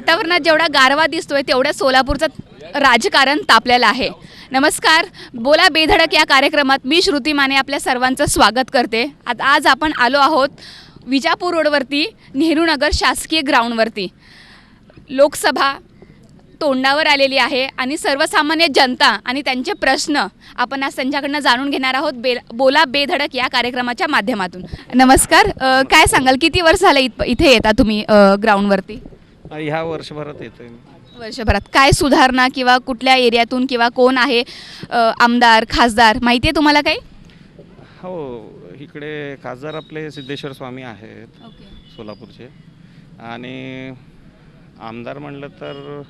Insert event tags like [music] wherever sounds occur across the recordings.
वातावरणात जेवढा गारवा दिसतोय तेवढ्या सोलापूरचं राजकारण तापलेलं आहे. नमस्कार बोला बेधडक या कार्यक्रमात. मी श्रुती माने आपल्या सर्वांचं स्वागत करते. आता आज आपण आलो आहोत विजापूर रोडवरती नेहरूनगर शासकीय ग्राउंडवरती. लोकसभा तोंडावर आलेली आहे आणि सर्वसामान्य जनता आणि त्यांचे प्रश्न आपण आज त्यांच्याकडनं जाणून घेणार आहोत. बे बोला बेधडक या कार्यक्रमाच्या माध्यमातून. नमस्कार अ, काय सांगाल? किती वर्ष झालं इत इथे येता तुम्ही अ, ग्राउंडवरती? ह्या वर्षभरात येतोय मी. वर्षभरात. काय सुधारणा किंवा कुठल्या एरियातून किंवा कोण आहे अ, आमदार खासदार माहिती आहे तुम्हाला काही? हो इकडे खासदार आपले सिद्धेश्वर स्वामी आहेत सोलापूरचे. आणि आमदार म्हणलं तर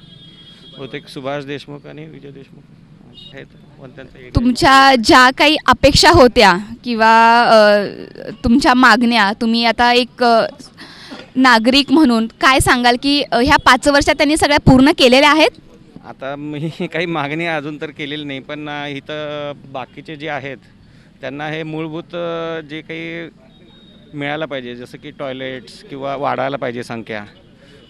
बहुतेक सुभाष देशमुख आणि विजय देशमुख आहेत पण त्यांचं एक- तुमच्या ज्या काही अपेक्षा होत्या किंवा अ, तुमच्या मागण्या तुम्ही आता एक अ, नागरिक म्हणून काय सांगाल की अ, ह्या पाच वर्षात त्यांनी सगळ्या पूर्ण केलेल्या आहेत? आता मी [laughs] काही मागणी अजून तर केलेली नाही पण अ, इथं बाकीचे जे आहेत त्यांना हे मूलभूत अ, जे काही मिळायला पाहिजे जसं की टॉयलेट्स किंवा वाढायला पाहिजे संख्या.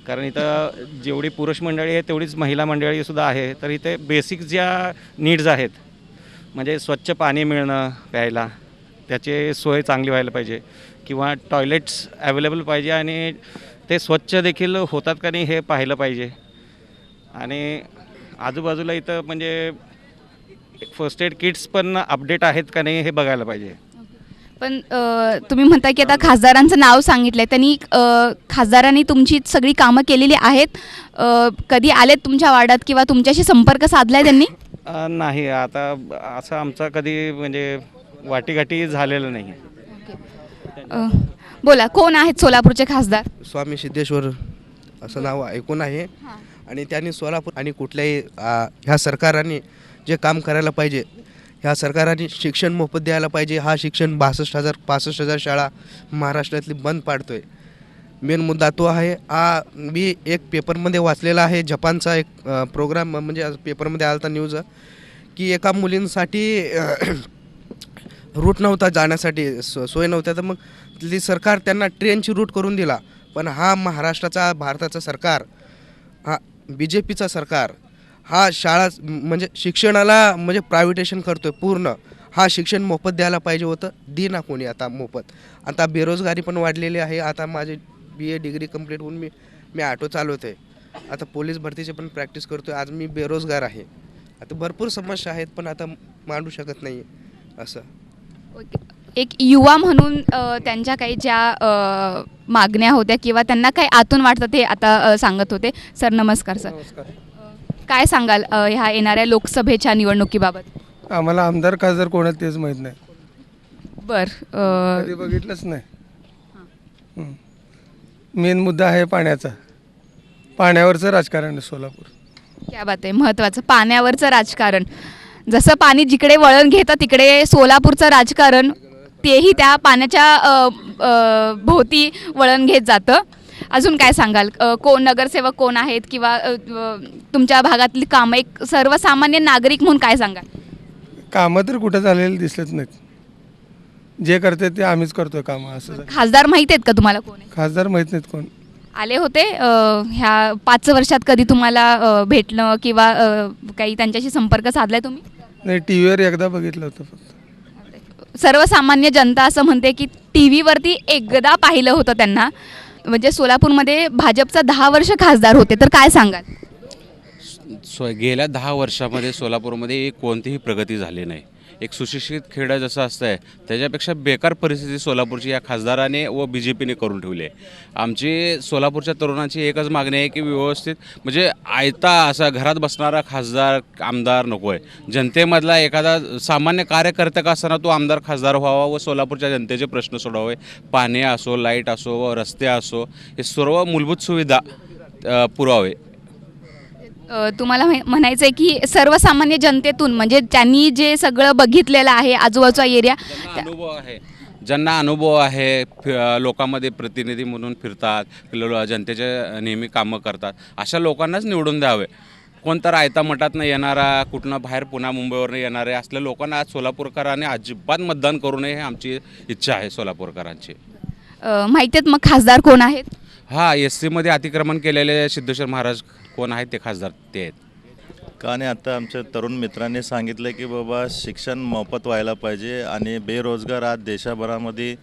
कारण इथं जेवढी पुरुष मंडळी आहे तेवढीच महिला मंडळीसुद्धा आहे. तर इथे बेसिक ज्या नीड्स आहेत म्हणजे स्वच्छ पाणी मिळणं प्यायला त्याची सोय चांगली व्हायला पाहिजे. किंवा टॉयलेट्स अवेलेबल पाहिजे आणि ते स्वच्छ देखील होतात का नाही हे पाहिलं पाहिजे. आणि आजूबाजूला इथं म्हणजे फर्स्ट एड किट्स पण अपडेट आहेत का नाही हे बघायला पाहिजे. पण तुम्ही म्हणता की आता खासदारांचं नाव सांगितलंय. त्यांनी अ, खासदारांनी तुमची सगळी कामं केलेली आहेत. कधी आलेत तुमच्या वार्डात किंवा तुमच्याशी संपर्क साधलाय त्यांनी? अ, नाही आता असं आमचा कधी म्हणजे वाटीघाटी झालेलं नाही. अ, बोला कोण आहेत सोलापूरचे खासदार? स्वामी सिद्धेश्वर असं नाव ऐकून आहे. आणि त्यांनी सोलापूर आणि कुठल्याही आ, ह्या सरकाराने जे काम करायला पाहिजे ह्या सरकाराने शिक्षण मोफत द्यायला पाहिजे हा शिक्षण बासष्ट हजार पासष्ट हजार शाळा महाराष्ट्रातली बंद पाडतोय. मेन मुद्दा तो आहे हा मी एक पेपरमध्ये वाचलेला आहे जपानचा एक प्रोग्राम म्हणजे आज पेपरमध्ये आला होता न्यूज की एका मुलींसाठी रूट नव्हता जाण्यासाठी सो सोय नव्हत्या तर मग तिथली सरकार त्यांना ट्रेनची रूट करून दिला. पण हा महाराष्ट्राचा भारताचा सरकार हा बी जे पीचा सरकार हा शाळा म्हणजे शिक्षणाला म्हणजे प्रायव्हेटेशन आहे पूर्ण हा शिक्षण मोफत द्यायला पाहिजे होतं. दे ना कोणी आता मोफत. आता बेरोजगारी पण वाढलेली आहे. आता माझी बी ए डिग्री कंप्लीट होऊन मी मी ऑटो चालवतो आहे आता पोलीस भरतीची पण प्रॅक्टिस करतो आहे आज मी बेरोजगार आहे. आता भरपूर समस्या आहेत पण आता मांडू शकत नाही. असं. एक युवा म्हणून त्यांच्या काही ज्या मागण्या होत्या किंवा त्यांना काही आतून वाटतं ते आता सांगत होते. सर नमस्कार सर. काय सांगाल ह्या येणाऱ्या लोकसभेच्या निवडणुकीबाबत? आम्हाला आमदार खासदार कोण तेच माहीत नाही. बर बघितलंच नाही. मेन मुद्दा आहे पाण्याचा. पाण्यावरचं राजकारण सोलापूर. क्या बात आहे महत्त्वाचं पाण्यावरचं राजकारण. जसं पाणी जिकडे वळण घेतं तिकडे सोलापूरचं राजकारण तेही त्या पाण्याच्या भोवती वळण घेत जातं. अजून काय सांगाल? कोण नगरसेवक कोण आहेत किंवा तुमच्या भागातली कामं एक सर्वसामान्य नागरिक म्हणून काय सांगाल? कामं तर कुठं झालेली दिसलेच नाहीत. जे करते ते आम्हीच करतोय कामं असं. खासदार माहीत आहेत का तुम्हाला कोण आहे खासदार माहीत नाहीत कोण. आले होते. अ, ह्या पाच वर्षात कधी तुम्हाला अ, भेटणं किंवा अ, काही त्यांच्याशी संपर्क साधलाय तुम्ही? नाही टी व्हीवर एकदा बघितलं होतं फक्त. सर्वसामान्य जनता असं म्हणते की टी व्हीवरती एकदा पाहिलं होतं त्यांना. म्हणजे सोलापूरमध्ये भाजपचा दहा वर्ष खासदार होते तर काय सांगाल? सो गेल्या दहा वर्षामध्ये सोलापूरमध्ये एक कोणतीही प्रगती झाली नाही. एक सुशिक्षित खेडा जसं असतं आहे त्याच्यापेक्षा बेकार परिस्थिती सोलापूरची या खासदाराने व बी जे पीने करून ठेवली आहे. आमची सोलापूरच्या तरुणांची एकच मागणी आहे की व्यवस्थित म्हणजे आयता असा घरात बसणारा खासदार आमदार नको आहे जनतेमधला एखादा सामान्य कार्यकर्ता का असताना तो आमदार खासदार व्हावा व सोलापूरच्या जनतेचे प्रश्न सोडावे पाणी असो लाइट असो व रस्ते असो हे सर्व मूलभूत सुविधा पुरावे तुम्हाला म्ह- म्हणायचं आहे की सर्वसामान्य जनतेतून म्हणजे त्यांनी जे सगळं बघितलेलं आहे आजूबाजूचा एरिया ज्यांना अनुभव आहे ज्यांना अनुभव आहे फि- लोकांमध्ये प्रतिनिधी म्हणून फिरतात लो- जनतेचे नेहमी कामं करतात अशा लोकांनाच निवडून द्यावे. कोणता रायता मठातनं येणारा कुठनं बाहेर पुन्हा मुंबईवरनं येणारे असल्या लोकांना आज सोलापूरकरांनी अजिबात मतदान करू नये ही आमची इच्छा आहे सोलापूरकरांची. माहिती आहेत मग खासदार कोण आहेत? हा एस सीमध्ये अतिक्रमण केलेले सिद्धेश्वर महाराज कोण आहेत ते खासदार ते आहेत. का नाही आता आमच्या तरुण मित्रांनी सांगितलं की बाबा शिक्षण मोफत व्हायला पाहिजे आणि बेरोजगार आज देशाभरामध्ये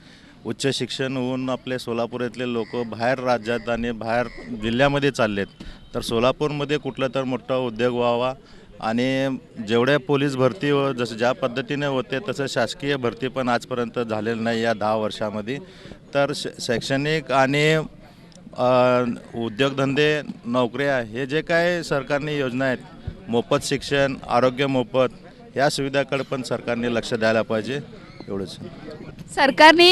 उच्च शिक्षण होऊन आपले सोलापूर येथले लोक बाहेर राज्यात आणि बाहेर जिल्ह्यामध्ये चाललेत. तर सोलापूरमध्ये कुठला तर मोठा उद्योग व्हावा आणि जेवढ्या पोलीस भरती व जसं ज्या पद्धतीने होते तसं शासकीय भरती पण आजपर्यंत झालेलं नाही या दहा वर्षामध्ये. तर शैक्षणिक आणि उद्योगधंदे नोकऱ्या हे जे काय सरकारने योजना आहेत मोफत शिक्षण आरोग्य मोफत या सुविधाकडे पण सरकारने लक्ष द्यायला पाहिजे एवढंच. सरकारने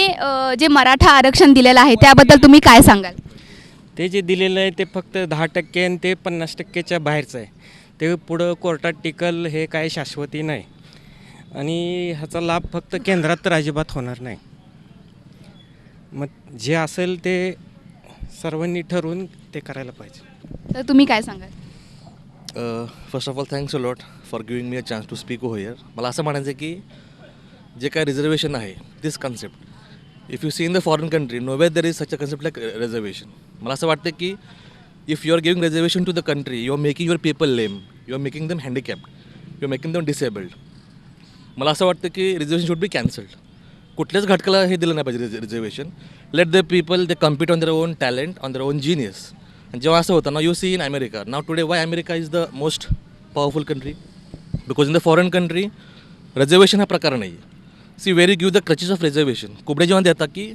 जे मराठा आरक्षण दिलेलं आहे त्याबद्दल तुम्ही काय सांगाल? ते जे दिलेलं आहे ते फक्त दहा टक्के आणि ते पन्नास टक्केच्या बाहेरचं आहे. ते पुढं कोर्टात टिकल हे काय शाश्वती नाही. आणि ह्याचा लाभ फक्त केंद्रात तर अजिबात होणार नाही. मग जे असेल ते सर्वांनी ठरवून ते करायला पाहिजे. तर तुम्ही काय सांगाल? First of all thanks a lot for giving me a chance to speak oh here मला असं म्हणायचं आहे की जे काय रिझर्वेशन आहे this concept if you see in the foreign country no way there is such a concept like reservation मला असं वाटतं की if you are giving reservation to the country you are making your people lame you are making them handicapped you are making them disabled मला असं वाटतं की reservation should be cancelled कुठल्याच घटकाला हे दिलं नाही पाहिजे reservation let the people they compete on their own talent on their own genius आणि जेव्हा असं होतं ना you see in America now today why America is the most powerful country because in the foreign country reservation हा प्रकार नाही आहे see very give the crutches of reservation Kubde जेव्हा देतात की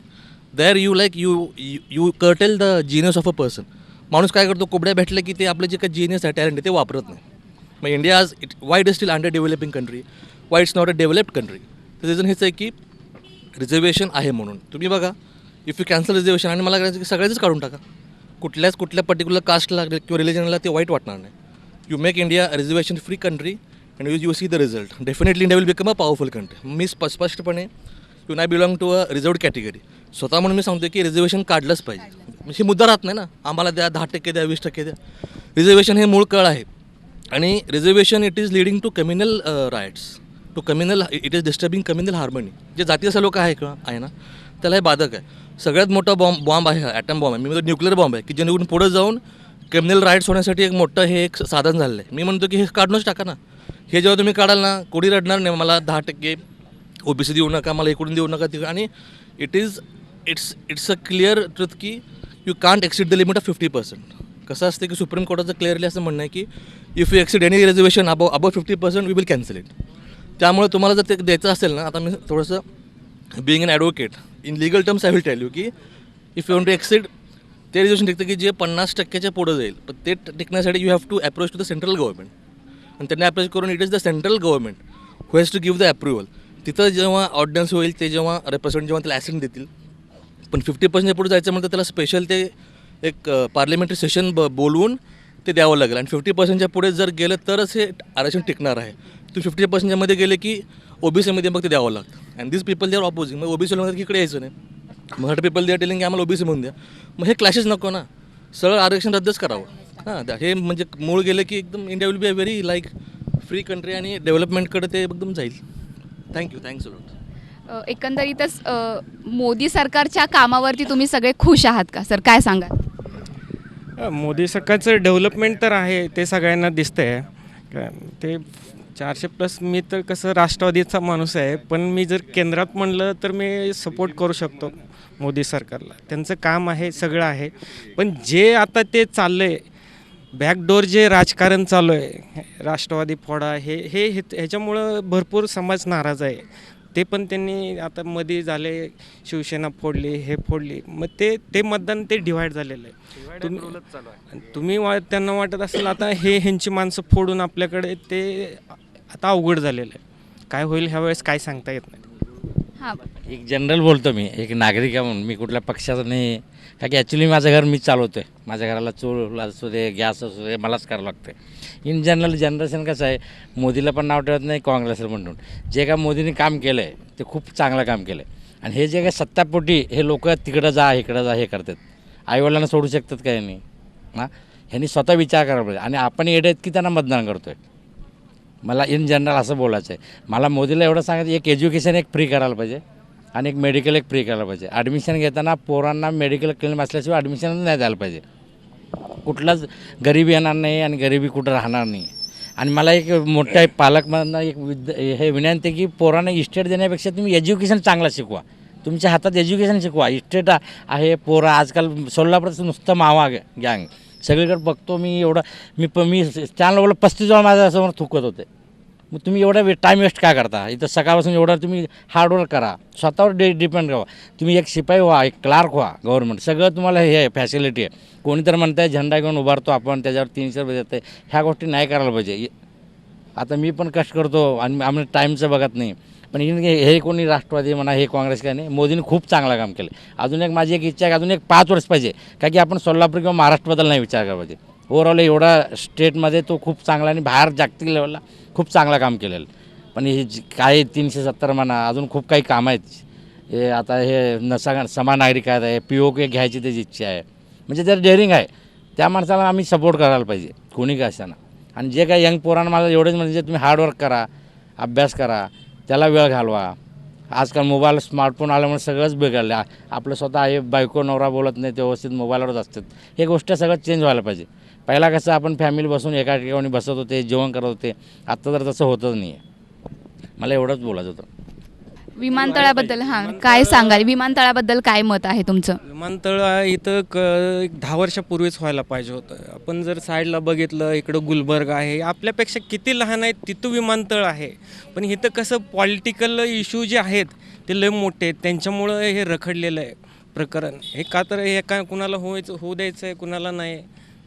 there you like you you curtail the genius of a person माणूस काय करतो कोबड्या भेटले की ते आपलं जे काही जिनियस आहे टॅलेंट आहे ते वापरत नाही. मग इंडिया आज it why it is still under developing country why it's not a developed country तर रिझन हेच आहे की रिझर्वेशन आहे म्हणून. तुम्ही बघा इफ यू कॅन्सल रिझर्वेशन आणि मला करायचं की सगळ्याच काढून टाका. कुठल्याच कुठल्या पर्टिक्युलर कास्टला किंवा रिलिजनला ते वाईट वाटणार नाही. You make India reservation free country and you you see the result definitely India will become a powerful country मी स्पष्टपणे यू नाय belong to a reserve category स्वतः म्हणून मी सांगतो की रिझर्वेशन काढलंच पाहिजे. ही मुद्दा राहत नाही ना. आम्हाला द्या दहा टक्के द्या वीस टक्के द्या. रिझर्वेशन हे मूळ कळ आहे. आणि reservation it is leading to communal riots to communal it is disturbing communal harmony जे जातीय लोक आहे का आहे ना त्याला हे बाधक आहे. सगळ्यात मोठा बॉम्ब बॉम्ब आहे हा ॲटम बॉम्ब आहे. मी म्हणतो न्यूक्लिअर बॉम्ब आहे की जेणेकरून पुढं जाऊन क्रिमिनल राईट्स होण्यासाठी एक मोठं हे एक साधन झालं आहे. मी म्हणतो की हे काढूनच टाका ना. हे जेव्हा तुम्ही काढाल ना कोणी रडणार नाही मला दहा टक्के ओ बी सी देऊ नका मला इकडून देऊ नका तिकडे आणि it is it's it's a clear truth की you can't exceed the limit of fifty percent कसं असतं की सुप्रीम कोर्टाचं क्लिअरली असं म्हणणं आहे की if you exceed any reservation above above fifty percent we will cancel it त्यामुळे तुम्हाला जर ते द्यायचं असेल ना आता मी थोडंसं being an advocate in legal terms I will tell you की if you want to exceed ते रिझर्वेशन टिकतं की जे पन्नास टक्क्याच्या पुढं जाईल. पण ते टिकण्यासाठी you have to approach to the central government आणि त्यांनी अप्रोच करून it is the central government who has to give the approval तिथं जेव्हा ऑर्डन्स होईल ते जेव्हा रिप्रेझेंट जेव्हा त्याला ॲसेंट देतील. पण फिफ्टी पर्सेंट पुढे जायचं म्हणतं त्याला स्पेशल ते एक पार्लिमेंटरी सेशन ब बोलवून ते द्यावं लागेल. आणि फिफ्टी पर्सेंटच्या पुढे जर गेलं तरच हे आरक्षण टिकणार आहे. तुम्ही फिफ्टी पर्सेंटच्यामध्ये गेले की ओबीसीमध्ये मग ते द्यावं लागतं. And this people they are opposing मग ओबीसी म्हणतात की इकडे यायचं नाही. Marathi people they are telling की आम्हाला ओबीसी म्हणून द्या. मग हे क्लॅशेस नको ना. सरळ आरक्षण रद्दच करावं. हां हे म्हणजे मूळ गेलं की एकदम India will be a very like free country आणि डेव्हलपमेंटकडे ते एकदम जाईल. थँक्यू थँक्स लॉट एकंदरीतच मोदी सरकारच्या कामावरती तुम्ही सगळे खुश आहात का? सर काय सांगा मोदी सरकारचं डेव्हलपमेंट तर आहे ते सगळ्यांना दिसतंय. का- ते चारशे प्लस मी तर कसं राष्ट्रवादीचा माणूस आहे पण मी जर केंद्रात म्हणलं तर मी सपोर्ट करू शकतो मोदी सरकारला. त्यांचं काम आहे सगळं आहे. पण जे आता ते चाललं आहे बॅकडोर जे राजकारण चालू आहे राष्ट्रवादी फोडा हे हे हे- ह्याच्यामुळं भरपूर समाज नाराज आहे. ते पण त्यांनी आता मध्ये झाले शिवसेना फोडली हे फोडली. मग ते ते मतदान ते डिवाईड झालेलं आहे. तुम्ही तुम्ही वा त्यांना वाटत असेल आता हे ह्यांची माणसं फोडून आपल्याकडे ते आता अवघड झालेलं आहे. काय होईल ह्या वेळेस काय सांगता येत नाही. हां. एक जनरल बोलतो मी एक नागरिक आहे म्हणून. मी कुठल्या पक्षाचा नाही. का की ॲक्च्युली माझं घर मीच चालवतो आहे माझ्या घराला चूल असू दे गॅस असू दे मलाच करावं लागतं इन जनरल जनरेशन कसं आहे मोदीला पण नाव ठेवत नाही काँग्रेसला पण जे काय मोदीने काम केलं आहे ते खूप चांगलं काम केलं आहे आणि हे जे काय सत्तापोटी हे लोक तिकडं जा इकडं जा हे करतात. आईवडिलांना सोडू शकतात का यांनी? हां? ह्यांनी स्वतः विचार करायला पाहिजे. आणि आपण येडे आहेत की त्यांना मतदान करतो आहे मला इन जनरल असं बोलायचं आहे मला मोदीला एवढं सांगायचं एक एज्युकेशन एक फ्री करायला पाहिजे. आणि एक मेडिकल एक फ्री करायला पाहिजे. ॲडमिशन घेताना पोरांना मेडिकल क्लेम असल्याशिवाय ॲडमिशन नाही द्यायला पाहिजे. कुठलाच गरिबी येणार नाही आणि गरिबी कुठं राहणार नाही. आणि मला एक मोठ्या पालकमधनं एक विद हे विनंती आहे की पोरांना इस्टेट देण्यापेक्षा तुम्ही एज्युकेशन चांगलं शिकवा. तुमच्या हातात एज्युकेशन शिकवा. इस्टेट आहे पोरं आजकाल सोलापूरचं नुसतं मावा गँग. सगळीकडे बघतो मी एवढं मी प मी स्टँडला पस्तीस वेळा माझ्यासमोर थुकत होते. मग तुम्ही एवढा वे टाईम वेस्ट काय करता? इथं सकाळपासून एवढं तुम्ही हार्डवर्क करा. स्वतःवर डे डिपेंड करा तुम्ही एक शिपाई व्हा एक क्लार्क व्हा गव्हर्नमेंट सगळं तुम्हाला हे आहे फॅसिलिटी आहे. कोणी तर म्हणताय झेंडा घेऊन उभारतो आपण त्याच्यावर तीनशे रुपये देते ह्या गोष्टी नाही करायला पाहिजे. आता मी पण कष्ट करतो आणि आम्ही टाईमचं बघत नाही. पण हे हे कोणी राष्ट्रवादी म्हणा हे काँग्रेस काय नाही मोदींनी खूप चांगलं काम केलं. अजून एक माझी एक इच्छा आहे की अजून एक पाच वर्ष पाहिजे. का की आपण सोलापूर किंवा महाराष्ट्रबद्दल नाही विचार करायला पाहिजे. ओव्हरऑल एवढा स्टेटमध्ये तो खूप चांगला आणि बाहेर जागतिक लेवलला खूप चांगलं काम केलेलं. पण हे काही तीनशे सत्तर म्हणा अजून खूप काही कामं आहेत. हे आता हे नसा समान नागरिक आहेत आहे पी ओ के घ्यायची त्याची इच्छा आहे. म्हणजे जर डेअरिंग आहे त्या माणसाला आम्ही सपोर्ट करायला पाहिजे कोणी का असताना आणि जे काही यंग पोरांना मला एवढंच म्हणजे तुम्ही हार्डवर्क करा अभ्यास करा त्याला वेळ घालवा. आजकाल मोबाईल स्मार्टफोन आल्यामुळे सगळंच बिघडलं. आपलं स्वतः आहे बायको नवरा बोलत नाही ते व्यवस्थित मोबाईलवरच असतात. हे गोष्ट सगळं चेंज व्हायला पाहिजे. पहिला कसं आपण फॅमिली बसून एका ठिकाणी बसत होते जेवण करत होते. आत्ता तर तसं होतच नाही आहे मला एवढंच बोलायचं होतं. विमानतळाबद्दल हां काय सांगाल? विमानतळाबद्दल काय मत आहे तुमचं? विमानतळ इथं क एक दहा वर्षापूर्वीच व्हायला पाहिजे होतं. आपण जर साईडला बघितलं इकडं गुलबर्ग आहे. आपल्यापेक्षा किती लहान आहेत तिथं विमानतळ आहे. पण इथं कसं पॉलिटिकल इश्यू जे आहेत ते लय मोठे आहेत. त्यांच्यामुळं हे रखडलेलं आहे प्रकरण. हे का तर हे काय कुणाला होयचं होऊ द्यायचं आहे कुणाला नाही.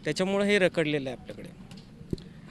त्याच्यामुळं हे रखडलेलं आहे आपल्याकडे.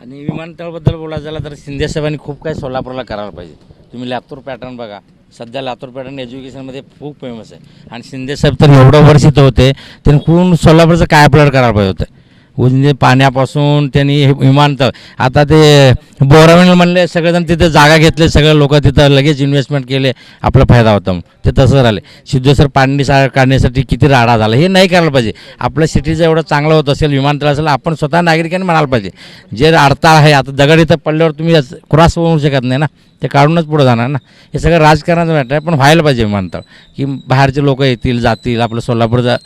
आणि विमानतळाबद्दल बोलायचं झालं तर शिंदे साहेबांनी खूप काही सोलापूरला करायला पाहिजे. तुम्ही लातूर पॅटर्न बघा. सध्या लातूर पॅटर्न एज्युकेशनमध्ये खूप फेमस आहे. आणि शिंदे साहेब तर एवढं वर्षित होते त्यांनी कोण सोलापूरचं काय अपलोड करायला पाहिजे होतं? म्हणजे पाण्यापासून त्यांनी हे विमानतळ आता ते बोरावण म्हणले सगळेजण तिथे जागा घेतले सगळे लोक तिथं लगेच इन्व्हेस्टमेंट केले आपला फायदा होता ते तसं राहिले सिद्धेश्वर पाणी सा काढण्यासाठी किती राडा झाला. हे नाही करायला पाहिजे. आपलं सिटीचं एवढं चांगलं होत असेल विमानतळ असेल आपण स्वतः नागरिकांनी म्हणायला पाहिजे. जे अडथळा आहे आता दगड इथं पडल्यावर तुम्ही क्रॉस होऊ शकत नाही ना. ते काढूनच पुढं जाणार ना. हे सगळं राजकारणाचं मॅटर आहे पण व्हायला पाहिजे विमानतळ. की बाहेरचे लोक येतील जातील. आपलं सोलापूरचा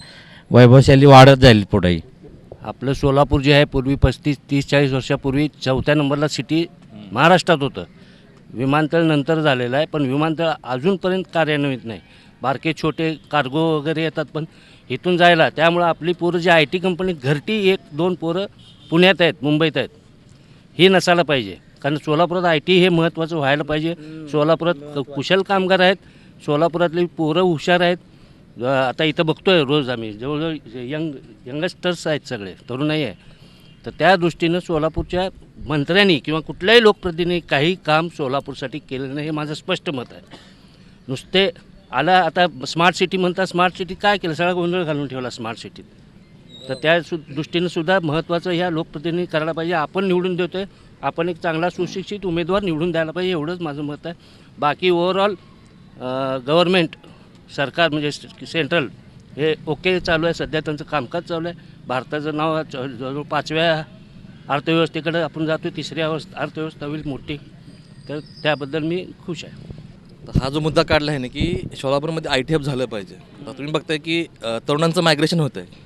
वैभवशैली वाढत जाईल पुढेही. आपलं सोलापूर जे आहे पूर्वी पस्तीस तीस चाळीस वर्षापूर्वी चौथ्या नंबरला सिटी महाराष्ट्रात होतं. विमानतळ नंतर झालेलं आहे पण विमानतळ अजूनपर्यंत कार्यान्वित नाही. बारके छोटे कार्गो वगैरे येतात पण इथून जायला त्यामुळं आपली पोरं जे आय टी कंपनीत घरटी एक दोन पोरं पुण्यात आहेत मुंबईत आहेत. ही नसायला पाहिजे. कारण सोलापुरात आय टी हे महत्त्वाचं व्हायला पाहिजे. सोलापुरात कुशल कामगार आहेत. सोलापुरातली पोरं हुशार आहेत. आता इथं बघतोय रोज आम्ही. जवळजवळ यंग यंगस्टर्स आहेत सगळे तरुणाई आहे. तर त्या दृष्टीनं सोलापूरच्या मंत्र्यांनी किंवा कुठल्याही लोकप्रतिनिधी काही काम सोलापूरसाठी केलं नाही हे माझं स्पष्ट मत आहे. नुसते आला आता स्मार्ट सिटी म्हणता स्मार्ट सिटी काय केलं? सगळा गोंधळ घालून ठेवला स्मार्ट सिटीत. तर त्या सु दृष्टीनं सुद्धा महत्त्वाचं ह्या लोकप्रतिनिधी करायला पाहिजे. आपण निवडून देतोय. आपण एक चांगला सुशिक्षित उमेदवार निवडून द्यायला पाहिजे एवढंच माझं मत आहे. बाकी ओव्हरऑल गव्हर्मेंट सरकार म्हणजे सेंट्रल हे ओके चालू आहे. सध्या त्यांचं कामकाज चालू आहे. भारताचं नाव ज- जवळजवळ पाचव्या अर्थव्यवस्थेकडे आपण जातो तिसऱ्या अवस्था अर्थव्यवस्था होईल मोठी. तर त्याबद्दल मी खुश आहे. हा जो मुद्दा काढला आहे ना की सोलापूरमध्ये आय टी हब झालं पाहिजे. तुम्ही बघताय की तरुणांचं मायग्रेशन होतं आहे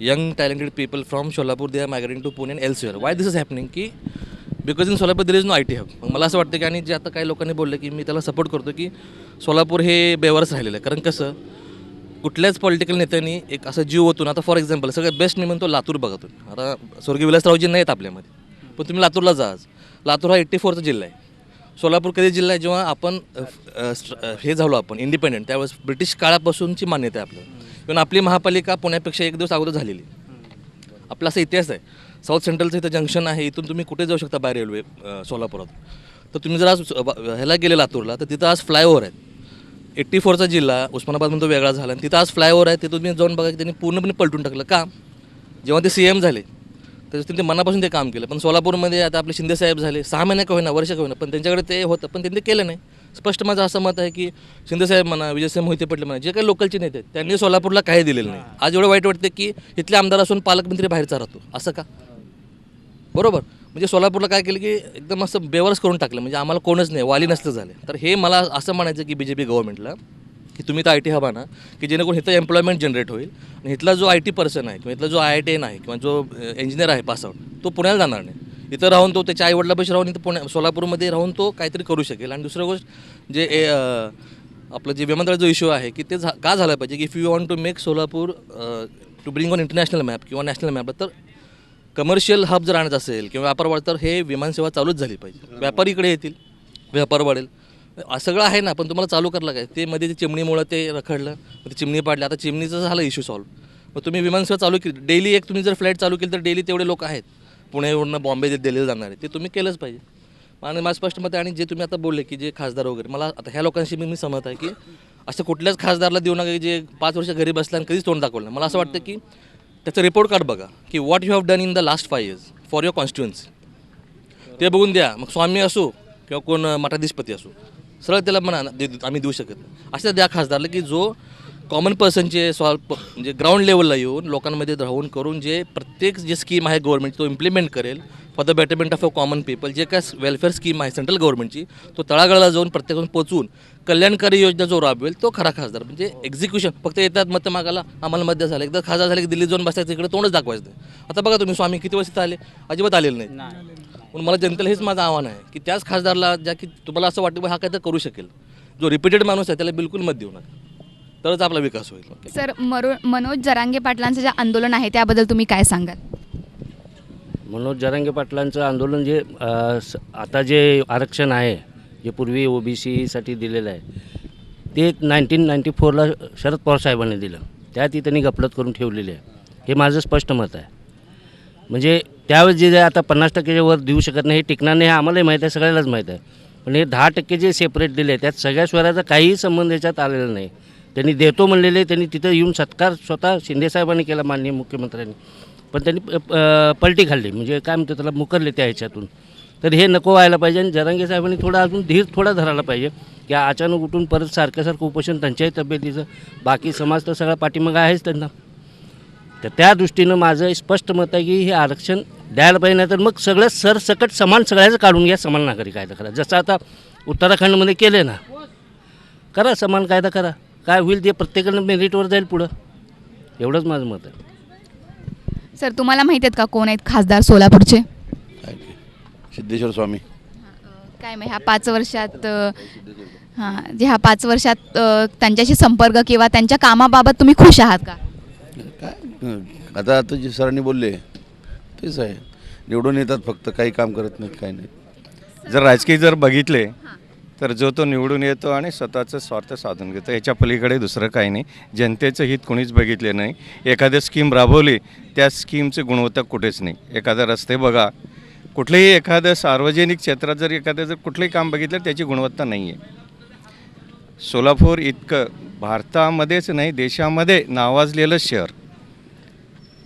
young talented people from Solapur they are migrating to Pune and elsewhere why this is happening की because in Solapur there is no I T hub मग मला असं वाटतं की आणि जे आता काही लोकांनी बोललं की मी त्याला सपोर्ट करतो की सोलापूर हे बेवारच राहिलेलं आहे. कारण कसं कुठल्याच पॉलिटिकल नेत्यांनी एक असं जीव ओतून आता फॉर एक्झाम्पल सगळ्यात बेस्ट मी म्हणतो लातूर बघतो आता स्वर्गीय विलासरावजी नाही आहेत आपल्यामध्ये. पण तुम्ही लातूरला जा आज. लातूर हा एट्टी फोरचा जिल्हा आहे. सोलापूर कधी जिल्हा आहे? जेव्हा आपण हे झालो आपण इंडिपेंडेंट त्यावेळेस ब्रिटिश काळापासूनची मान्यता आहे आपलं इव्हन आपली महापालिका पुण्यापेक्षा एक दिवस अगोदर झालेली. आपला असा इतिहास आहे. साऊथ सेंट्रलचं इथं जंक्शन आहे इथून तुम्ही कुठे जाऊ शकता बाय रेल्वे सोलापुरात. तर तुम्ही जर आज ह्याला गेले लातूरला तर तिथं आज फ्लायओव्हर आहेत. एट्टी फोरचा जिल्हा उस्मानाबादमधून तो वेगळा झाला आणि तिथं आज फ्लायओव्हर आहे तिथं तुम्ही जाऊन बघा की त्यांनी पूर्णपणे पलटून टाकलं. का? जेव्हा ते सी एम झाले त्याच्यात ते मनापासून ते काम केलं. पण सोलापूरमध्ये आता आपले शिंदे साहेब झाले सहा महिने का होईना वर्ष का होईना पण त्यांच्याकडे ते होतं पण त्यांनी ते केलं नाही. स्पष्ट माझं असं मत आहे की शिंदे साहेब म्हणा विजयसाहेब मोहिते पटले म्हणा जे काही लोकलचे नेते आहेत त्यांनी सोलापूरला काही दिलेलं नाही. आज एवढं वाईट वाटतं की इथले आमदार असून पालकमंत्री बाहेरचा राहतो. असं का? बरोबर. म्हणजे सोलापूरला काय केलं की एकदम असं बेवरच करून टाकलं. म्हणजे आम्हाला कोणच नाही वाली नसलं झालं. तर हे मला असं म्हणायचं की बी जे पी गव्हर्नमेंटला की तुम्ही तर आय टी हवा ना की जेणेकरून इथं एम्प्लॉयमेंट जनरेट होईल. आणि इथला जो आय टी पर्सन आहे किंवा इथला जो आय आय टी एन आहे किंवा जो इंजिनियर आहे पासआउट तो पुण्याला जाणार नाही. इथं राहून तो त्याच्या आईवडिलापाशी राहून इथं पुण्या सोलापूरमध्ये राहून तो काहीतरी करू शकेल. आणि दुसरं गोष्ट जे ए आपलं जे विमानतळाचा इश्यू आहे की ते झा का झालं पाहिजे की if you want to make Solapur to bring on international map किंवा नॅशनल मॅप तर कमर्शियल हब जर आणत असेल किंवा व्यापार वाढ तर हे विमानसेवा चालूच झाली पाहिजे. व्यापारी इकडे येतील व्यापार वाढेल. असं सगळं आहे ना पण तुम्हाला चालू करलं काय? ते मध्ये ते चिमणीमुळं ते रखडलं मग ते चिमणी पाडली. आता चिमणीचं झालं इश्यू सॉल्व्ह मग तुम्ही विमानसेवा चालू केली. डेली एक तुम्ही जर फ्लाईट चालू केली तर डेली तेवढे लोक आहेत. पुण्यावरून बॉम्बे ते दिल्लीला जाणार. आहे ते तुम्ही केलंच पाहिजे. आणि माझं स्पष्ट मत आहे आणि जे तुम्ही आता बोलले की जे खासदार वगैरे मला आता ह्या लोकांशी मी मी सहमत आहे की असं कुठल्याच खासदारला देऊ नका की जे पाच वर्ष घरी बसला आणि कधीच तोंड दाखवलं. मला असं वाटतं की त्याचं रिपोर्ट कार्ड बघा की what you have done in the last five years for your constituency ते बघून द्या मग स्वामी असो किंवा कोण मठाधीशपती असो सरळ त्याला म्हणा दे- आम्ही देऊ शकत नाही. असं द्या खासदारला की जो कॉमन पर्सनचे सॉल्व म्हणजे ग्राउंड लेवलला येऊन लोकांमध्ये राहून करून जे प्रत्येक जे स्कीम आहे गव्हर्नमेंट तो इम्प्लिमेंट करेल for the betterment of a common people जे काय वेलफेअर स्कीम आहे सेंट्रल गव्हर्नमेंटची तो तळागाळाला जाऊन प्रत्येकाकडून पोचवून कल्याणकारी योजना जो राबवेल तो खरा खासदार. म्हणजे एक्झिक्युशन फक्त येतात मत मागायला आम्हाला मध्य झालं. एकदा खासदार झाले की दिल्लीत जाऊन बसायचं इकडे तोंडच दाखवायचं. आता बघा तुम्ही स्वामी किती वर्ष आले? अजिबात आलेले नाही. म्हणून मला जनतेला हेच माझं आव्हान आहे की त्याच खासदारला ज्या की तुम्हाला असं वाटतं हा काय तर करू शकेल. जो रिपीटेड माणूस आहे त्याला बिलकुल मत देऊ नका. तरच आपला विकास होईल. सर मरो मनोज जरांगे पाटलांचं जे आंदोलन आहे त्याबद्दल तुम्ही काय सांगाल? मनोज जरांगे पाटलांचं आंदोलन जे अ, स- आता जे आरक्षण आहे जे पूर्वी ओ बी सीसाठी दिलेलं आहे ते नाईन्टीन नाईन्टी फोरला शरद पवार साहेबांनी दिलं. त्यात त्यांनी गफलत करून ठेवलेली आहे. हे माझं स्पष्ट मत आहे. म्हणजे त्यावेळेस जे जे आता पन्नास टक्केच्या वर देऊ शकत नाही हे टिकणार नाही हे आम्हालाही माहीत आहे सगळ्यालाच माहीत आहे. पण हे दहा टक्के जे सेपरेट दिले त्यात सगळ्या स्वराचा काहीही संबंध याच्यात आलेला नाही. त्यांनी देतो म्हणलेले त्यांनी तिथं येऊन सत्कार स्वतः शिंदेसाहेबांनी केला माननीय मुख्यमंत्र्यांनी. पण त्यांनी प- पलटी खाल्ली. म्हणजे काय म्हणतो त्याला मुकरले त्या ह्याच्यातून. तर हे नको व्हायला पाहिजे आणि जरांगे साहेबांनी थोडा अजून धीर थोडा धरायला पाहिजे. की अचानक उठून परत सारखं सारखं उपोषण त्यांच्याही तब्येतीचं. बाकी समाज तर सगळा पाठीमागं आहेच त्यांना. तर त्या दृष्टीनं माझं स्पष्ट मत आहे की हे आरक्षण द्यायला पाहिजे नाही तर मग सगळं सरसकट समान सगळ्याचं काढून घ्या समान नागरिक कायदा करा जसं आता उत्तराखंडमध्ये केले ना. करा समान कायदा करा. काय होईल ते प्रत्येकानं मेरिटवर जाईल पुढं. एवढंच माझं मत आहे. सर तुम्हाला माहीत आहेत का कोण आहेत खासदार सोलापूरचे? सिद्धेश्वर स्वामी. काय मग ह्या पाच वर्षात हां जे ह्या पाच वर्षात अ, त्यांच्याशी संपर्क किंवा त्यांच्या कामाबाबत तुम्ही खुश आहात का? काय आता आता जे सरांनी बोलले तेच आहे. निवडून येतात फक्त काही काम करत नाहीत काही नाही जर राजकीय जर बघितले तर जो तो निवडून येतो आणि स्वतःचं स्वार्थ साधून घेतो. याच्या पलीकडे दुसरं काही नाही. जनतेचं हित कोणीच बघितले नाही. एखादी स्कीम राबवली त्या स्कीमची गुणवत्ता कुठेच नाही. एखादा रस्ते बघा. कुठलेही एखादं सार्वजनिक क्षेत्रात जर एखादं जर कुठलंही काम बघितलं त्याची गुणवत्ता नाही आहे सोलापूर इतकं भारतामध्येच नाही देशामध्ये नावाजलेलं शहर.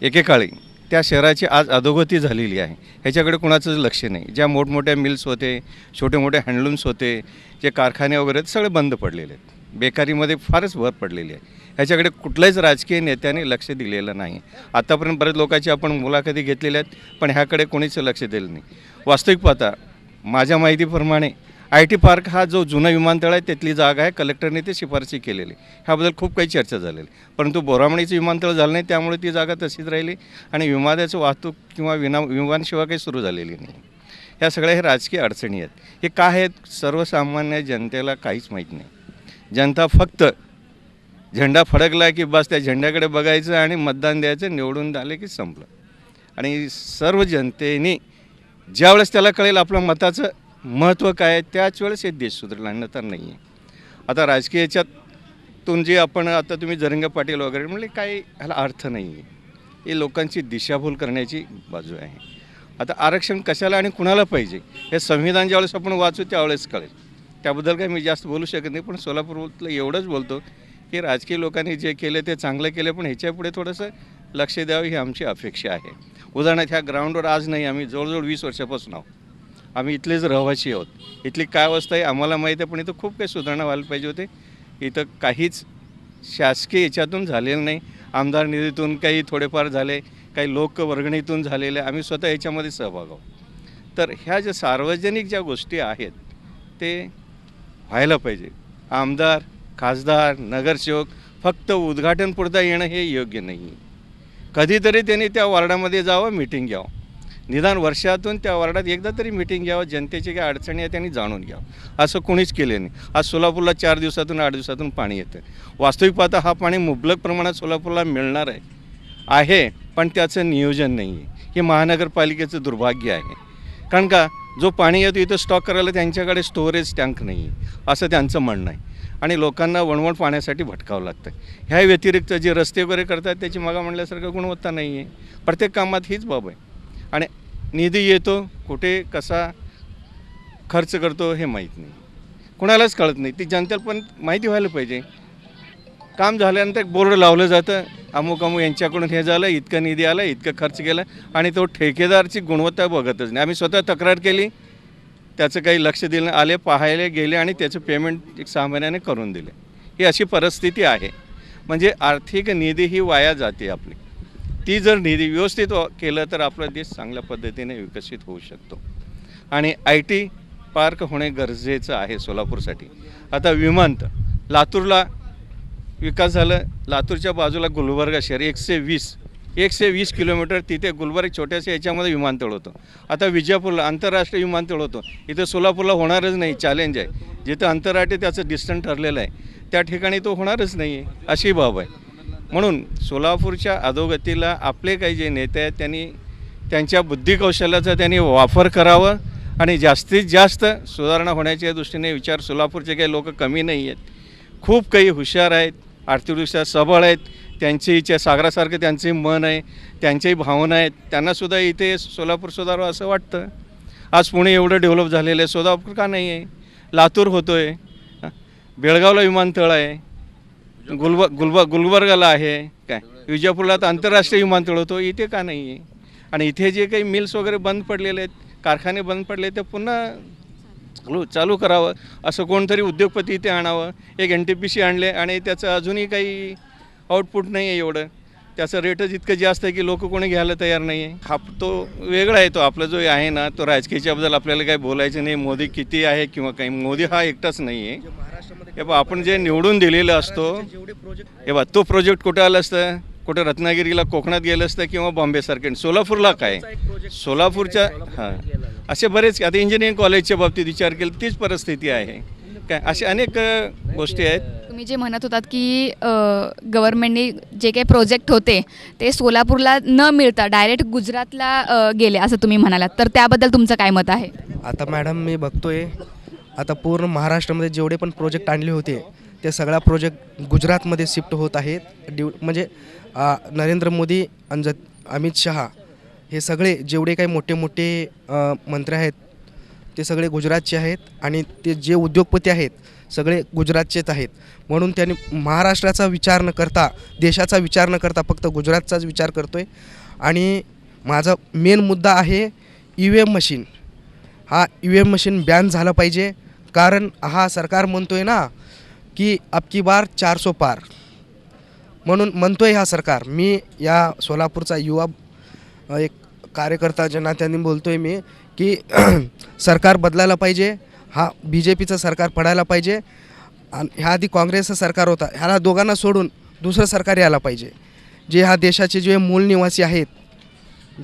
एकेकाळी. त्या शहराची आज अधोगती झालेली आहे. ह्याच्याकडे कुणाचंच लक्ष नाही. ज्या मोठमोठ्या मिल्स होते छोटे मोठे हँडलूम्स होते जे कारखाने वगैरे आहेत, सगळे बंद पडलेले आहेत. बेकारीमध्ये फारच भर पडलेली आहे. ह्याच्याकडे कुठल्याच राजकीय नेत्याने लक्ष दिलेलं नाही. आत्तापर्यंत बरेच लोकांची आपण मुलाखती घेतलेल्या आहेत पण ह्याकडे कोणीच लक्ष दिलं नाही. वास्तविक पाहता माझ्या माहितीप्रमाणे आय टी पार्क हा जो जुना विमानतळ आहे तिथली जागा आहे. कलेक्टरने ते शिफारशी केलेली. ह्याबद्दल खूप काही चर्चा झालेली. परंतु बोरामणीचं विमानतळ झालं नाही त्यामुळे ती जागा तशीच राहिली आणि विमानाचं वाहतूक किंवा विना विमानसेवा काही सुरू झालेली नाही. ह्या सगळ्या हे राजकीय अडचणी आहेत. हे काय आहेत? सर्वसामान्य जनतेला काहीच माहीत नाही. जनता फक्त झेंडा फडकला की बस त्या झेंड्याकडे बघायचं आणि मतदान द्यायचं निवडून आले की संपलं. आणि सर्व जनतेने ज्यावेळेस त्याला कळेल आपलं मताचं महत्त्व काय आहे? त्याच वेळेस हे देश सुधारेल तर नाही आहे. आता राजकीय याच्यातून जे आपण आता तुम्ही जरंग पाटील वगैरे म्हणले काही ह्याला अर्थ नाही आहे. हे लोकांची दिशाभूल करण्याची बाजू आहे. आता आरक्षण कशाला आणि कुणाला पाहिजे? हे संविधान ज्यावेळेस आपण वाचू त्यावेळेस कळेल. त्याबद्दल काही मी जास्त बोलू शकत नाही पण सोलापूरला एवढंच बोलतो की राजकीय लोकांनी जे केले ते चांगलं केलं पण ह्याच्यापुढे थोडंसं लक्ष द्यावं ही आमची अपेक्षा आहे. उदाहरणार्थ ह्या ग्राउंडवर आज नाही आम्ही जवळजवळ वीस वर्षापासून आहोत. आम्ही इथलेच रहिवासी आहोत. इथली काय अवस्था आहे आम्हाला माहीत आहे पण इथं खूप काही सुधारणा व्हायला पाहिजे होते. इथं काहीच शासकीय याच्यातून झालेलं नाही. आमदार निधीतून काही थोडेफार झाले काही लोक वर्गणीतून झालेले आम्ही स्वतः याच्यामध्ये सहभाग आहोत. तर ह्या ज्या सार्वजनिक ज्या गोष्टी आहेत ते व्हायला पाहिजे. आमदार खासदार नगरसेवक फक्त उद्घाटनपुरता येणं हे योग्य नाही. आहे कधीतरी त्यांनी त्या वॉर्डामध्ये जावं मीटिंग घ्यावं. निदान वर्षातून त्या वॉर्डात एकदा तरी मिटिंग घ्यावं जनतेची काय अडचणी आहे त्यांनी जाणून घ्यावं. असं कोणीच केले नाही. आज सोलापूरला चार दिवसातून आठ दिवसातून पाणी येतं वास्तविक पाहता हा पाणी मुबलक प्रमाणात सोलापूरला मिळणार आहे. आहे पण त्याचं नियोजन नाही आहे हे महानगरपालिकेचं दुर्भाग्य आहे. कारण का जो पाणी येतो इथं स्टॉक करायला त्यांच्याकडे स्टोरेज टँक नाही आहे असं त्यांचं म्हणणं आहे. आणि लोकांना वणवण पाण्यासाठी भटकावं लागतं ह्या व्यतिरिक्त जे रस्ते वगैरे करतात त्याची मागा म्हणल्यासारखं गुणवत्ता नाही आहे प्रत्येक कामात हीच बाब आहे. आणि निधी येतो कुठे कसा खर्च करतो हे माहीत नाही. कुणालाच कळत नाही. ती जनतेला पण माहिती व्हायला पाहिजे. काम झाल्यानंतर एक बोर्ड लावलं जातं. अमुक अमुक यांच्याकडून हे झालं इतकं निधी आला इतकं खर्च केलं आणि तो ठेकेदारची गुणवत्ता बघतच नाही. आम्ही स्वतः तक्रार केली. त्याचं काही लक्ष दिलं आले पाहायला गेले आणि त्याचं पेमेंट एक सहा महिन्याने करून दिले. ही अशी परिस्थिती आहे. म्हणजे आर्थिक निधी ही वाया जाते आपली. ती जर निधी व्यवस्थित केलं तर आपला देश चांगल्या पद्धतीने विकसित होऊ शकतो. आणि आय टी पार्क होणे गरजेचं आहे सोलापूरसाठी. आता विमानतळ लातूरला विकास झालं लातूरच्या बाजूला गुलबर्गा शहर एकशे वीस एकशे वीस किलोमीटर तिथे गुलबर्ग छोट्याशा याच्यामध्ये विमानतळ होतं. आता विजापूरला आंतरराष्ट्रीय विमानतळ होतं. इथं सोलापूरला होणारच नाही चॅलेंज आहे. जिथं आंतरराष्ट्रीय त्याचं डिस्टन्स ठरलेलं आहे. त्या ठिकाणी तो होणारच नाही आहे अशी बाब आहे. म्हणून सोलापूरच्या अधोगतीला आपले काही जे नेते आहेत त्यांनी त्यांच्या बुद्धिकौशल्याचा त्यांनी वापर करावा आणि जास्तीत जास्त सुधारणा होण्याच्या दृष्टीने विचार सोलापूरचे काही लोक कमी नाही आहेत. खूप काही हुशार आहेत आर्थिकदृष्ट्या सबळ आहेत त्यांची इच्छा सागरासारखं त्यांचे मन आहे त्यांच्याही भावना आहेत. त्यांनासुद्धा इथे सोलापूर सुधारावं असं वाटतं. आज पुणे एवढं डेव्हलप झालेलं आहे सोलापूर का नाही आहे? लातूर होतो आहे बेळगावला विमानतळ आहे. गुलब गुलब गुलबर्गाला आहे काय? विजापूरला तर आंतरराष्ट्रीय विमानतळ होतो इथे का नाही? आहे आणि इथे जे काही मिल्स वगैरे बंद पडलेले आहेत कारखाने बंद पडले ते पुन्हा चालू चालू करावं असं कोणतरी उद्योगपती इथे आणावं एक एन टी पी सी आणले आणि त्याचं अजूनही काही आउटपुट नाही आहे एवढं. त्याचं रेटच इतकं जास्त आहे की लोक कोणी घ्यायला तयार नाही आहे हा तो वेगळा आहे तो आपला जो आहे ना तो राजकीयच्याबद्दल आपल्याला काही बोलायचं नाही. मोदी किती आहे किंवा काही मोदी हा एकटाच नाही आहे हे बा आपण जे निवडून दिलेलं असतो हे बा तो प्रोजेक्ट कुठं आलं असतं? कुठं रत्नागिरीला कोकणात गेलं असतं किंवा बॉम्बेसारखे? सोलापूरला काय? सोलापूरच्या हां. असे बरेच आता इंजिनिअरिंग कॉलेजच्या बाबतीत विचार केला तीच परिस्थिती आहे. काय अशा अनेक गोष्टी आहेत. तुम्ही जे म्हणत होतात की गव्हर्नमेंटने जे काही प्रोजेक्ट होते ते सोलापूरला न मिळता डायरेक्ट गुजरातला गेले असं तुम्ही म्हणालात. तर त्याबद्दल तुमचं काय मत आहे? आता मॅडम मी बघतोय आता पूर्ण महाराष्ट्रामध्ये जेवढे पण प्रोजेक्ट आणले होते ते सगळा प्रोजेक्ट गुजरातमध्ये शिफ्ट होत आहेत. डिव म्हणजे नरेंद्र मोदी आणि अमित शहा हे सगळे जेवढे काही मोठे मोठे मंत्री आहेत ते सगळे गुजरातचे आहेत आणि ते जे उद्योगपती आहेत सगळे गुजरातचेच आहेत. म्हणून त्यांनी महाराष्ट्राचा विचार न करता देशाचा विचार न करता फक्त गुजरातचाच विचार करतो आहे आणि माझा मेन मुद्दा आहे ई व्ही एम मशीन. हा E V M machine ban झालं पाहिजे. कारण हा सरकार म्हणतो आहे ना की अबकी बार चारसो पार. म्हणून म्हणतो आहे हा सरकार. मी या सोलापूरचा युवा एक कार्यकर्ता ज्यांना त्यांनी बोलतो आहे मी की [clears throat] सरकार बदलायला पाहिजे हा बी जे पीचं सरकार पडायला पाहिजे आणि ह्या आधी काँग्रेसचं सरकार होता ह्याला दोघांना सोडून दुसरं सरकार यायला पाहिजे. जे ह्या देशाचे जे मूल निवासी आहेत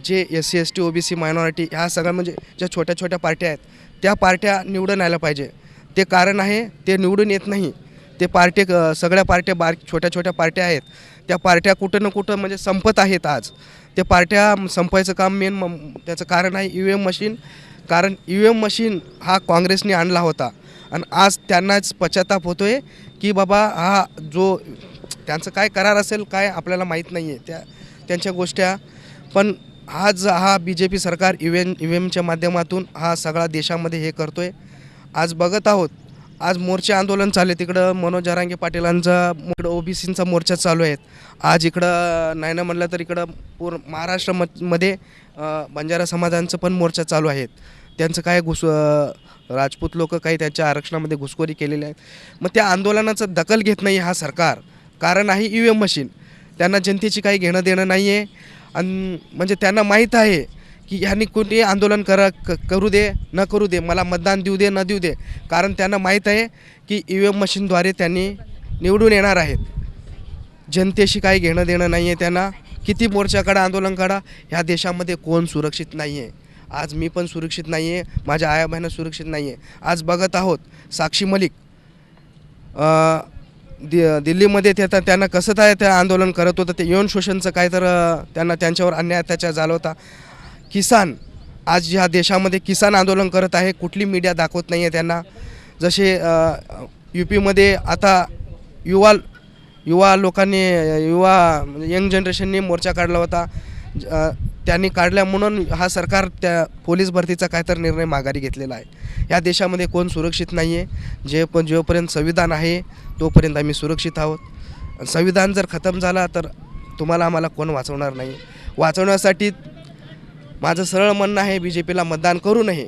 जे S C S T O B C minority ह्या सगळ्या म्हणजे ज्या छोट्या छोट्या पार्ट्या आहेत त्या पार्ट्या निवडून यायला पाहिजे. ते कारण आहे ते निवडून येत नाही. ते पार्टे क- सगळ्या पार्ट्या बार छोट्या छोट्या पार्ट्या आहेत. त्या पार्ट्या कुठं ना कुठं म्हणजे संपत आहेत आज. ते पार्ट्या संपायचं काम मेन म त्याचं कारण आहे ई व्ही एम मशीन कारण ई व्ही एम मशीन हा काँग्रेसने आणला होता. आणि आज त्यांनाच पश्चाताप होतो आहे की बाबा हा जो त्यांचं काय करार असेल काय आपल्याला माहीत नाही आहे त्या त्यांच्या गोष्ट्या पण आज हा बी जे पी सरकार E V M E V एमच्या माध्यमातून हा सगळा देशामध्ये हे करतो आहे आज बघत आहोत आज मोर्चे आंदोलन चालू आहे. तिकडं मनोज जरांगे पाटीलांचा इकडं ओबीसींचा मोर्चा चालू आहेत आज इकडं नाही ना म्हणलं तर इकडं पूर्ण महाराष्ट्रमध्ये बंजारा समाजांचं पण मोर्चा चालू आहेत. त्यांचं काय घुस राजपूत लोक काही त्यांच्या आरक्षणामध्ये घुसखोरी केलेली आहेत. मग त्या आंदोलनाचं दखल घेत नाही हा सरकार. कारण आहे ई व्ही एम मशीन. त्यांना जनतेची काही घेणं देणं नाही आहे आणि म्हणजे त्यांना माहीत आहे की ह्यांनी कोणतेही आंदोलन करा क करू दे न करू दे मला मतदान देऊ दे न देऊ दे. कारण त्यांना माहीत आहे की ई व्ही एम मशीनद्वारे त्यांनी निवडून येणार आहेत. जनतेशी काही घेणं देणं नाही आहे त्यांना. किती मोर्चा काढा आंदोलन काढा ह्या देशामध्ये कोण सुरक्षित नाही आहे आज मी पण सुरक्षित नाही आहे माझ्या आया बहिणं सुरक्षित नाही आहे आज बघत आहोत साक्षी मलिक दि दिल्लीमध्ये ते तर त्यांना कसं काय ते आंदोलन करत होतं ते यौन शोषणचं काय तर त्यांना त्यांच्यावर अन्याय अत्याचार झाला होता. किसान आज ह्या देशामध्ये किसान आंदोलन करत आहे कुठली मीडिया दाखवत नाही आहे त्यांना. जसे यू पीमध्ये आता युवा युवा लोकांनी युवा यंग जनरेशनने मोर्चा काढला होता. त्यांनी काढल्या म्हणून हा सरकार त्या पोलीस भरतीचा काय तर निर्णय माघारी घेतलेला आहे. या देशामध्ये कोण सुरक्षित नाही आहे जे पण जोपर्यंत संविधान आहे तोपर्यंत आम्ही सुरक्षित आहोत. संविधान जर खतम झाला तर तुम्हाला आम्हाला कोण वाचवणार नाही. वाचवण्यासाठी माझं सरळ म्हणणं आहे बी जे पीला मतदान करू नये.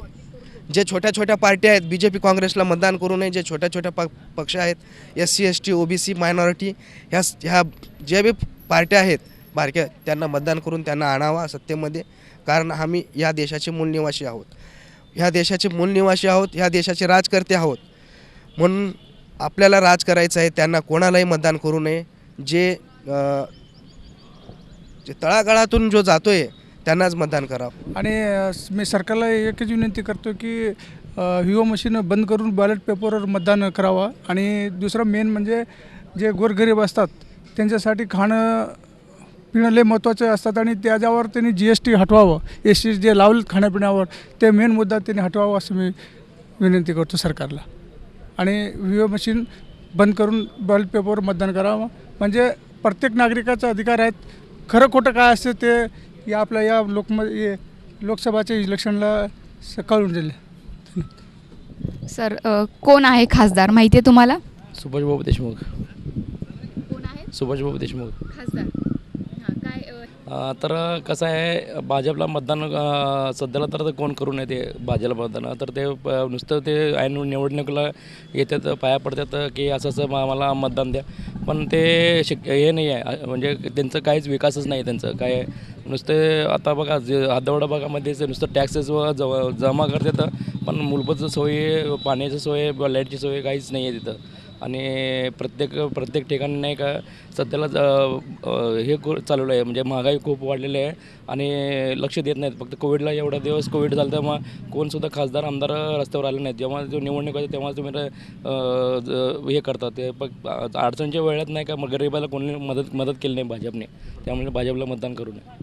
जे छोट्या छोट्या पार्ट्या आहेत बी जे पी काँग्रेसला मतदान करू नये. जे छोट्या छोट्या प पक्ष आहेत S C S T O B C minority ह्या ह्या ज्या बी पार्ट्या आहेत बारक्या त्यांना मतदान करून त्यांना आणावा सत्तेमध्ये. कारण आम्ही या देशाचे मूल निवासी आहोत. ह्या देशाचे मूल निवासी आहोत ह्या देशाचे राजकर्ते आहोत. म्हणून आपल्याला राज करायचं आहे त्यांना कोणालाही मतदान करू नये. जे जे तळागाळातून जो जातो आहे त्यांनाच मतदान करावं. आणि मी सरकारला एकच विनंती करतो की व्ही मशीन बंद करून बॅलेट पेपरवर मतदान करावं. आणि दुसरं मेन म्हणजे जे गोरगरीब असतात त्यांच्यासाठी खाणं पिणं लय महत्त्वाचे असतात आणि त्याच्यावर त्यांनी जी एस टी हटवावं. एस टी जे लावलेत खाण्यापिण्यावर ते मेन मुद्दा त्यांनी हटवावं असं मी विनंती करतो सरकारला. आणि व्ही मशीन बंद करून बॉल पेपरवर मतदान करावं. म्हणजे प्रत्येक नागरिकाचा अधिकार आहेत. खरं खोटं काय असतं ते या आपल्या या लोकम हे लोकसभाच्या इलेक्शनला स- कळून जाईल. सर कोण आहे खासदार? माहिती आहे तुम्हाला? सुभाषबाबू देशमुख. कोण आहे? सुभाषबाबू देशमुख. खासदार. हां तर कसं आहे भाजपला मतदान सध्याला तर कोण करू नये ते भाजपला मतदान. तर ते नुसतं ते ऐन निवडणुकीला येतात पाया पडतात की असं असं आम्हाला मला मतदान द्या. पण ते शिक हे नाही आहे. म्हणजे त्यांचं काहीच विकासच नाही त्यांचं. काय नुसते आता बघा जे हादवडा भागामध्ये नुसतं टॅक्सेस व जमा करतात पण मूलभूत सोयी पाण्याची सोय लाईटची सोय काहीच नाही आहे तिथं. आणि प्रत्येक प्रत्येक ठिकाणी नाही का सध्याला हे चालवलं आहे. म्हणजे महागाई खूप वाढलेली आहे आणि लक्ष देत नाहीत. फक्त कोविडला एवढा दिवस कोविड झालं तेव्हा कोणसुद्धा खासदार आमदार रस्त्यावर आले नाहीत. जेव्हा जो निवडणूक होते तेव्हा तुम्ही हे करतात ते अडचणच्या वेळात नाही का मग गरिबाला कोणी मदत मदत केली नाही भाजपने. त्यामुळे भाजपला मतदान करू नये.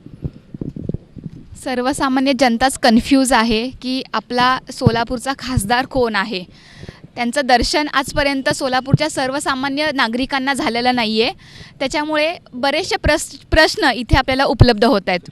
सर्वसामान्य जनताच कन्फ्यूज आहे की आपला सोलापूरचा खासदार कोण आहे? त्यांचं दर्शन आजपर्यंत सोलापूरच्या सर्वसामान्य नागरिकांना झालेलं नाही आहे त्याच्यामुळे बरेचसे प्रश प्रश्न इथे आपल्याला उपलब्ध होत आहेत.